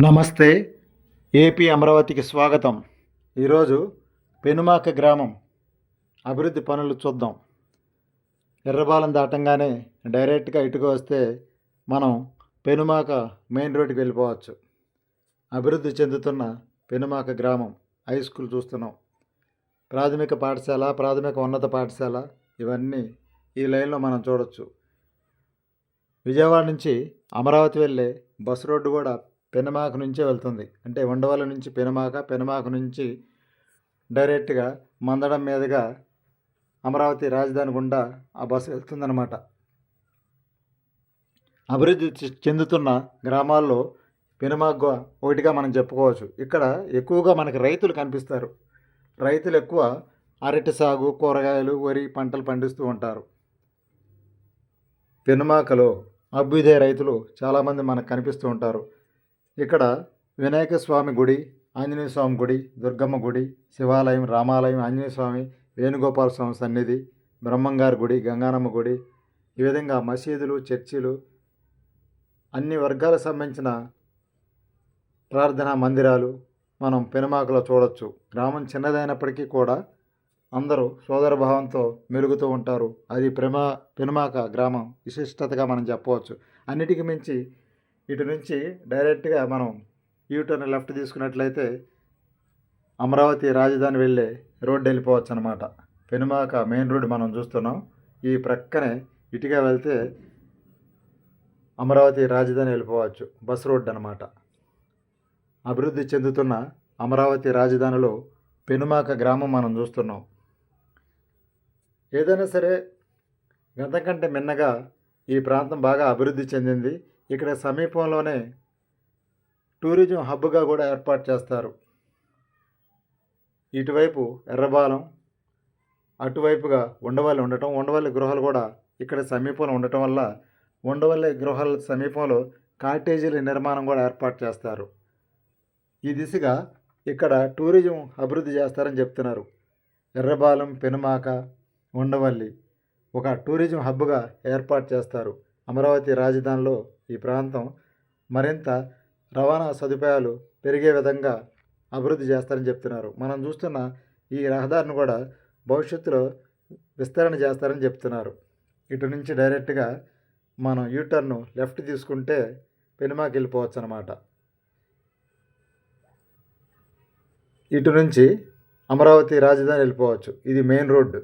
నమస్తే ఏపీ అమరావతికి స్వాగతం. ఈరోజు పెనుమాక గ్రామం అభివృద్ధి పనులు చూద్దాం. ఎర్రబాలెం దాటంగానే డైరెక్ట్గా ఇటుకు వస్తే మనం పెనుమాక మెయిన్ రోడ్కి వెళ్ళిపోవచ్చు. అభివృద్ధి చెందుతున్న పెనుమాక గ్రామం హై స్కూల్ చూస్తున్నాం. ప్రాథమిక పాఠశాల ప్రాథమిక ఉన్నత పాఠశాల ఇవన్నీ ఈ లైన్లో మనం చూడొచ్చు. విజయవాడ నుంచి అమరావతి వెళ్ళే బస్ రోడ్డు కూడా పెనమాక నుంచే వెళ్తుంది. అంటే ఉండవల నుంచి పెనమాక పెనమాక నుంచి డైరెక్ట్గా మందడం మీదుగా అమరావతి రాజధాని గుండా ఆ బస్సు వెళ్తుందన్నమాట. అభివృద్ధి చె- చెందుతున్న గ్రామాల్లో పెనమాక ఒకటిగా మనం చెప్పుకోవచ్చు. ఇక్కడ ఎక్కువగా మనకి రైతులు కనిపిస్తారు. రైతులు ఎక్కువ అరటి సాగు కూరగాయలు వరి పంటలు పండిస్తూ ఉంటారు. పెనుమాకలో అభ్యుదయ రైతులు చాలామంది మనకు కనిపిస్తూ ఉంటారు. ఇక్కడ వినాయక స్వామి గుడి ఆంజనేయ స్వామి గుడి దుర్గమ్మ గుడి శివాలయం రామాలయం ఆంజనేయ స్వామి వేణుగోపాల స్వామి సన్నిధి బ్రహ్మంగారి గుడి గంగానమ్మ గుడి ఈ విధంగా మసీదులు చర్చిలు అన్ని వర్గాలకు సంబంధించిన ప్రార్థనా మందిరాలు మనం పెనుమాకలో చూడొచ్చు. గ్రామం చిన్నదైనప్పటికీ కూడా అందరూ సోదరభావంతో మెలుగుతూ ఉంటారు. అది ప్రేమ పెనుమాక గ్రామం విశిష్టతగా మనం చెప్పవచ్చు. అన్నిటికీ మించి ఇటు నుంచి డైరెక్ట్గా మనం యూటర్న్ లెఫ్ట్ తీసుకున్నట్లయితే అమరావతి రాజధాని వెళ్ళే రోడ్డు వెళ్ళిపోవచ్చు అనమాట పెనుమాక మెయిన్ రోడ్ మనం చూస్తున్నాం. ఈ ప్రక్కనే ఇటుగా వెళ్తే అమరావతి రాజధాని వెళ్ళిపోవచ్చు. బస్ రోడ్ అనమాట అభివృద్ధి చెందుతున్న అమరావతి రాజధానిలో పెనుమాక గ్రామం మనం చూస్తున్నాం. ఏదైనా సరే గతం కంటే మిన్నగా ఈ ప్రాంతం బాగా అభివృద్ధి చెందింది. ఇక్కడ సమీపంలోనే టూరిజం హబ్గా కూడా ఏర్పాటు చేస్తారు. ఇటువైపు ఎర్రబాలెం అటువైపుగా ఉండవల్లి ఉండటం ఉండవల్లి గృహాలు కూడా ఇక్కడ సమీపంలో ఉండటం వల్ల ఉండవల్లి గృహాల సమీపంలో కాటేజీల నిర్మాణం కూడా ఏర్పాటు చేస్తారు. ఈ దిశగా ఇక్కడ టూరిజం అభివృద్ధి చేస్తారని చెప్తున్నారు. ఎర్రబాలెం పెనుమాక ఉండవల్లి ఒక టూరిజం హబ్గా ఏర్పాటు చేస్తారు. అమరావతి రాజధానిలో ఈ ప్రాంతం మరింత రవాణా సదుపాయాలు పెరిగే విధంగా అభివృద్ధి చేస్తారని చెప్తున్నారు. మనం చూస్తున్న ఈ రహదారిని కూడా భవిష్యత్తులో విస్తరణ చేస్తారని చెప్తున్నారు. ఇటు నుంచి డైరెక్ట్గా మనం యూటర్న్ లెఫ్ట్ తీసుకుంటే పెనుమాకి వెళ్ళిపోవచ్చు అనమాట ఇటు నుంచి అమరావతి రాజధాని వెళ్ళిపోవచ్చు. ఇది మెయిన్ రోడ్డు.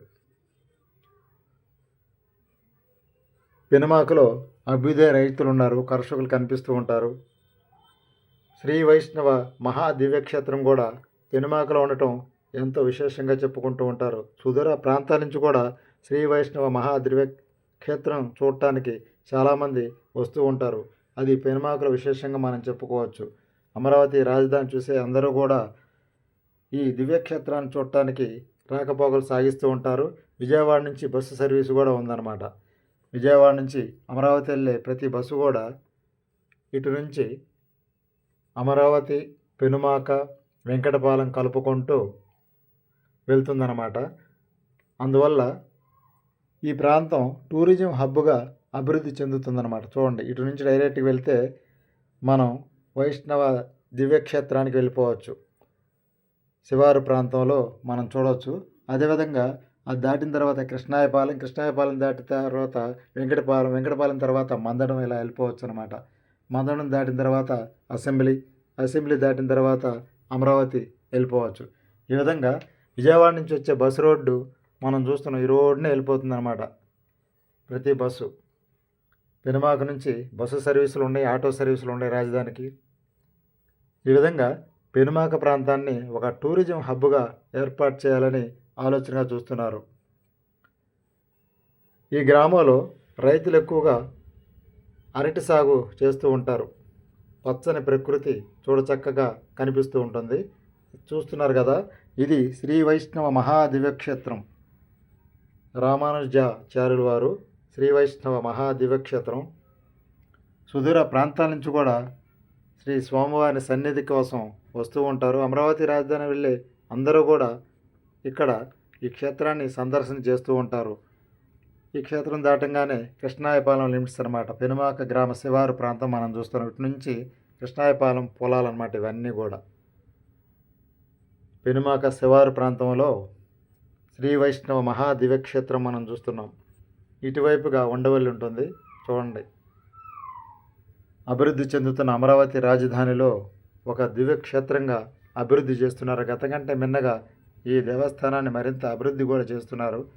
పెనుమాకలో అభ్యుదయ రైతులు ఉన్నారు కర్షకులు కనిపిస్తూ ఉంటారు. శ్రీ వైష్ణవ మహా దివ్యక్షేత్రం కూడా పెనుమాకలో ఉండటం ఎంతో విశేషంగా చెప్పుకుంటూ ఉంటారు. సుదూర ప్రాంతాల నుంచి కూడా శ్రీ వైష్ణవ మహాదివ్య క్షేత్రం చూడటానికి చాలామంది వస్తూ ఉంటారు. అది పెనుమాకుల విశేషంగా మనం చెప్పుకోవచ్చు. అమరావతి రాజధాని చూసే అందరూ కూడా ఈ దివ్యక్షేత్రాన్ని చూడటానికి రాకపోకలు సాగిస్తూ ఉంటారు. విజయవాడ నుంచి బస్సు సర్వీసు కూడా ఉందన్నమాట. విజయవాడ నుంచి అమరావతి వెళ్ళే ప్రతి బస్సు కూడా ఇటు నుంచి అమరావతి పెనుమాక వెంకటపాలెం కలుపుకుంటూ వెళ్తుందన్నమాట. అందువల్ల ఈ ప్రాంతం టూరిజం హబ్గా అభివృద్ధి చెందుతుందన్నమాట. చూడండి ఇటు నుంచి డైరెక్ట్గా వెళ్తే మనం వైష్ణవ దివ్యక్షేత్రానికి వెళ్ళిపోవచ్చు. శివారు ప్రాంతంలో మనం చూడవచ్చు అదేవిధంగా అది దాటిన తర్వాత కృష్ణాయపాలెం కృష్ణాయపాలెం దాటిన తర్వాత వెంకటపాలెం వెంకటపాలెం తర్వాత మందడం ఇలా వెళ్ళిపోవచ్చు అనమాట మందడం దాటిన తర్వాత అసెంబ్లీ అసెంబ్లీ దాటిన తర్వాత అమరావతి వెళ్ళిపోవచ్చు. ఈ విధంగా విజయవాడ నుంచి వచ్చే బస్సు రోడ్డు మనం చూస్తున్నాం ఈ రోడ్డునే వెళ్ళిపోతుంది అనమాట ప్రతి బస్సు. పెనుమాక నుంచి బస్సు సర్వీసులు ఉన్నాయి ఆటో సర్వీసులు ఉన్నాయి రాజధానికి. ఈ విధంగా పెనుమాక ప్రాంతాన్ని ఒక టూరిజం హబ్గా ఏర్పాటు చేయాలని ఆలోచనగా చూస్తున్నారు. ఈ గ్రామంలో రైతులు ఎక్కువగా అరటి సాగు చేస్తూ ఉంటారు. పచ్చని ప్రకృతి చూడచక్కగా కనిపిస్తూ ఉంటుంది. చూస్తున్నారు కదా ఇది శ్రీ వైష్ణవ మహాదివ్యక్షేత్రం. రామానుజాచార్యుల వారు శ్రీ వైష్ణవ మహాదివ్యక్షేత్రం. సుదూర ప్రాంతాల నుంచి కూడా శ్రీ స్వామివారి సన్నిధి కోసం వస్తూ ఉంటారు. అమరావతి రాజధాని వెళ్ళే అందరూ కూడా ఇక్కడ ఈ క్షేత్రాన్ని సందర్శన చేస్తూ ఉంటారు. ఈ క్షేత్రం దాటంగానే కృష్ణాయపాలెం లిమిట్స్ అనమాట పెనుమాక గ్రామ శివారు ప్రాంతం మనం చూస్తున్నాం. ఇటు నుంచి కృష్ణాయపాలెం పొలాలన్నమాట ఇవన్నీ కూడా. పెనుమాక శివారు ప్రాంతంలో శ్రీ వైష్ణవ మహాదివ్యక్షేత్రం మనం చూస్తున్నాం. ఇటువైపుగా ఉండవల్లి ఉంటుంది. చూడండి. అభివృద్ధి చెందుతున్న అమరావతి రాజధానిలో ఒక దివ్యక్షేత్రంగా అభివృద్ధి చేస్తున్నారు. గత కంటే మిన్నగా ఈ దేవస్థానాన్ని మరింత అభివృద్ధి కూడా చేస్తున్నారు.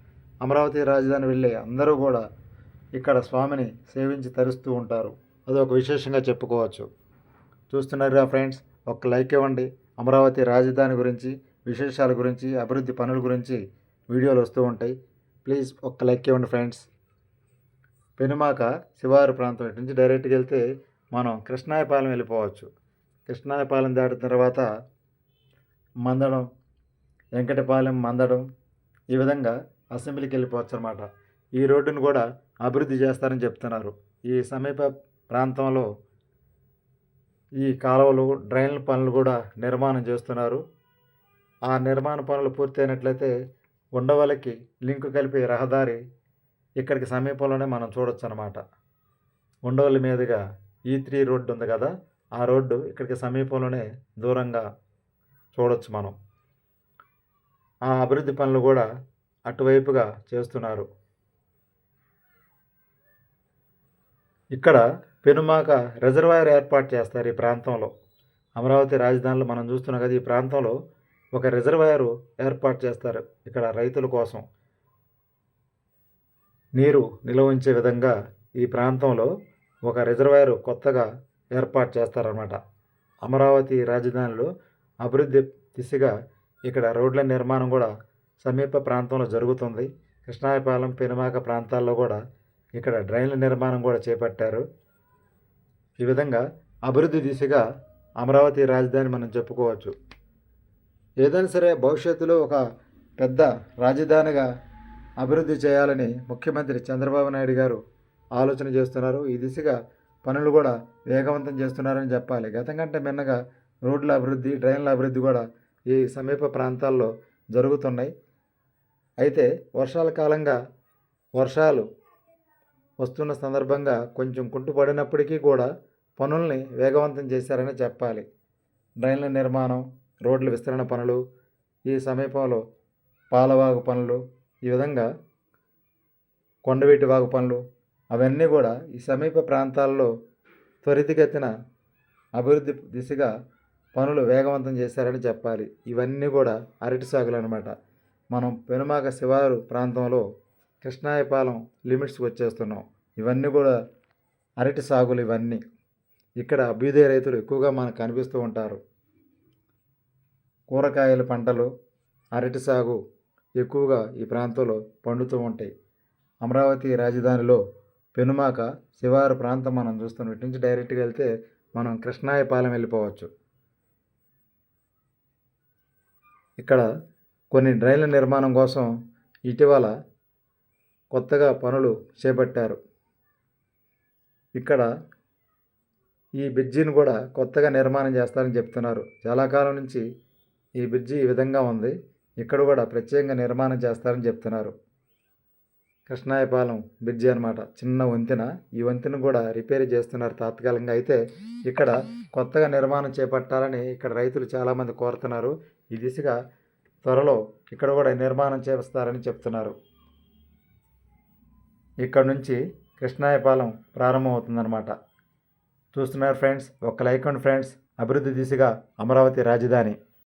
అమరావతి రాజధాని వెళ్ళే అందరూ కూడా ఇక్కడ స్వామిని సేవించి తరుస్తూ ఉంటారు. అదొక విశేషంగా చెప్పుకోవచ్చు. చూస్తున్నారుగా ఫ్రెండ్స్ ఒక లైక్ ఇవ్వండి. అమరావతి రాజధాని గురించి విశేషాల గురించి అభివృద్ధి పనుల గురించి వీడియోలు వస్తూ ఉంటాయి. ప్లీజ్ ఒక్క లైక్ ఇవ్వండి ఫ్రెండ్స్. పెనుమాక శివారు ప్రాంతం ఇటు నుంచి డైరెక్ట్గా వెళ్తే మనం కృష్ణాయపాలెం వెళ్ళిపోవచ్చు. కృష్ణాయపాలెం దాటిన తర్వాత మందడం వెంకటపాలెం మందడం ఈ విధంగా అసెంబ్లీకి వెళ్ళిపోవచ్చు అనమాట ఈ రోడ్డును కూడా అభివృద్ధి చేస్తారని చెప్తున్నారు. ఈ సమీప ప్రాంతంలో ఈ కాలువలు డ్రైన్ల పనులు కూడా నిర్మాణం చేస్తున్నారు. ఆ నిర్మాణ పనులు పూర్తయినట్లయితే ఉండవలకి లింకు కలిపే రహదారి ఇక్కడికి సమీపంలోనే మనం చూడొచ్చు అనమాట ఉండవల్లి మీదుగా ఈ త్రీ రోడ్డు ఉంది కదా ఆ రోడ్డు ఇక్కడికి సమీపంలోనే దూరంగా చూడొచ్చు మనం. ఆ అభివృద్ధి పనులు కూడా అటువైపుగా చేస్తున్నారు. ఇక్కడ పెనుమాక రిజర్వాయర్ ఏర్పాటు చేస్తారు ఈ ప్రాంతంలో. అమరావతి రాజధానిలో మనం చూస్తున్నాం కదా ఈ ప్రాంతంలో ఒక రిజర్వాయర్ ఏర్పాటు చేస్తారు ఇక్కడ రైతుల కోసం. నీరు నిల్వ ఉంచే విధంగా ఈ ప్రాంతంలో ఒక రిజర్వాయర్ కొత్తగా ఏర్పాటు చేస్తారన్నమాట. అమరావతి రాజధానిలో అభివృద్ధి దిశగా ఇక్కడ రోడ్ల నిర్మాణం కూడా సమీప ప్రాంతంలో జరుగుతుంది. కృష్ణాయపాలెం పెనుమాక ప్రాంతాల్లో కూడా ఇక్కడ డ్రైన్ల నిర్మాణం కూడా చేపట్టారు. ఈ విధంగా అభివృద్ధి దిశగా అమరావతి రాజధాని మనం చెప్పుకోవచ్చు. ఏదైనా సరే భవిష్యత్తులో ఒక పెద్ద రాజధానిగా అభివృద్ధి చేయాలని ముఖ్యమంత్రి చంద్రబాబు నాయుడు గారు ఆలోచన చేస్తున్నారు. ఈ దిశగా పనులు కూడా వేగవంతం చేస్తున్నారని చెప్పాలి. గతం కంటే మిన్నగా రోడ్ల అభివృద్ధి డ్రైన్ల అభివృద్ధి కూడా ఈ సమీప ప్రాంతాల్లో జరుగుతున్నాయి. అయితే వర్షాల కాలంగా వర్షాలు వస్తున్న సందర్భంగా కొంచెం కుంటుపడినప్పటికీ కూడా పనుల్ని వేగవంతం చేశారని చెప్పాలి. డ్రైన్ల నిర్మాణం రోడ్ల విస్తరణ పనులు ఈ సమీపంలో పాలవాగు పనులు ఈ విధంగా కొండవీటి వాగు పనులు అవన్నీ కూడా ఈ సమీప ప్రాంతాల్లో త్వరితగతిన అభివృద్ధి దిశగా పనులు వేగవంతం చేశారని చెప్పాలి. ఇవన్నీ కూడా అరటి సాగులు అనమాట మనం పెనుమాక శివారు ప్రాంతంలో కృష్ణాయపాలెం లిమిట్స్కి వచ్చేస్తున్నాం. ఇవన్నీ కూడా అరటి సాగులు ఇవన్నీ. ఇక్కడ అభ్యుదయ రైతులు ఎక్కువగా మనకు కనిపిస్తూ ఉంటారు. కూరగాయల పంటలు అరటి సాగు ఎక్కువగా ఈ ప్రాంతంలో పండుతూ ఉంటాయి. అమరావతి రాజధానిలో పెనుమాక శివారు ప్రాంతం మనం చూస్తున్న ఇటు నుంచి డైరెక్ట్గా వెళ్తే మనం కృష్ణాయపాలెం వెళ్ళిపోవచ్చు. ఇక్కడ కొన్ని డ్రైన్ల నిర్మాణం కోసం ఇటీవల కొత్తగా పనులు చేపట్టారు. ఇక్కడ ఈ బ్రిడ్జిని కూడా కొత్తగా నిర్మాణం చేస్తారని చెప్తున్నారు. చాలా కాలం నుంచి ఈ బ్రిడ్జి ఈ విధంగా ఉంది. ఇక్కడ కూడా ప్రత్యేకంగా నిర్మాణం చేస్తారని చెప్తున్నారు. కృష్ణాయపాలెం బ్రిడ్జి అనమాట చిన్న వంతెన. ఈ వంతెన కూడా రిపేర్ చేస్తున్నారు తాత్కాలికంగా. అయితే ఇక్కడ కొత్తగా నిర్మాణం చేపట్టాలని ఇక్కడ రైతులు చాలామంది కోరుతున్నారు. ఈ దిశగా త్వరలో ఇక్కడ కూడా నిర్మాణం చేస్తారని చెప్తున్నారు. ఇక్కడ నుంచి కృష్ణాయపాలెం ప్రారంభమవుతుందన్నమాట. చూస్తున్నారు ఫ్రెండ్స్ ఒక లైక్ అండ్ ఫ్రెండ్స్ అభివృద్ధి దిశగా అమరావతి రాజధాని.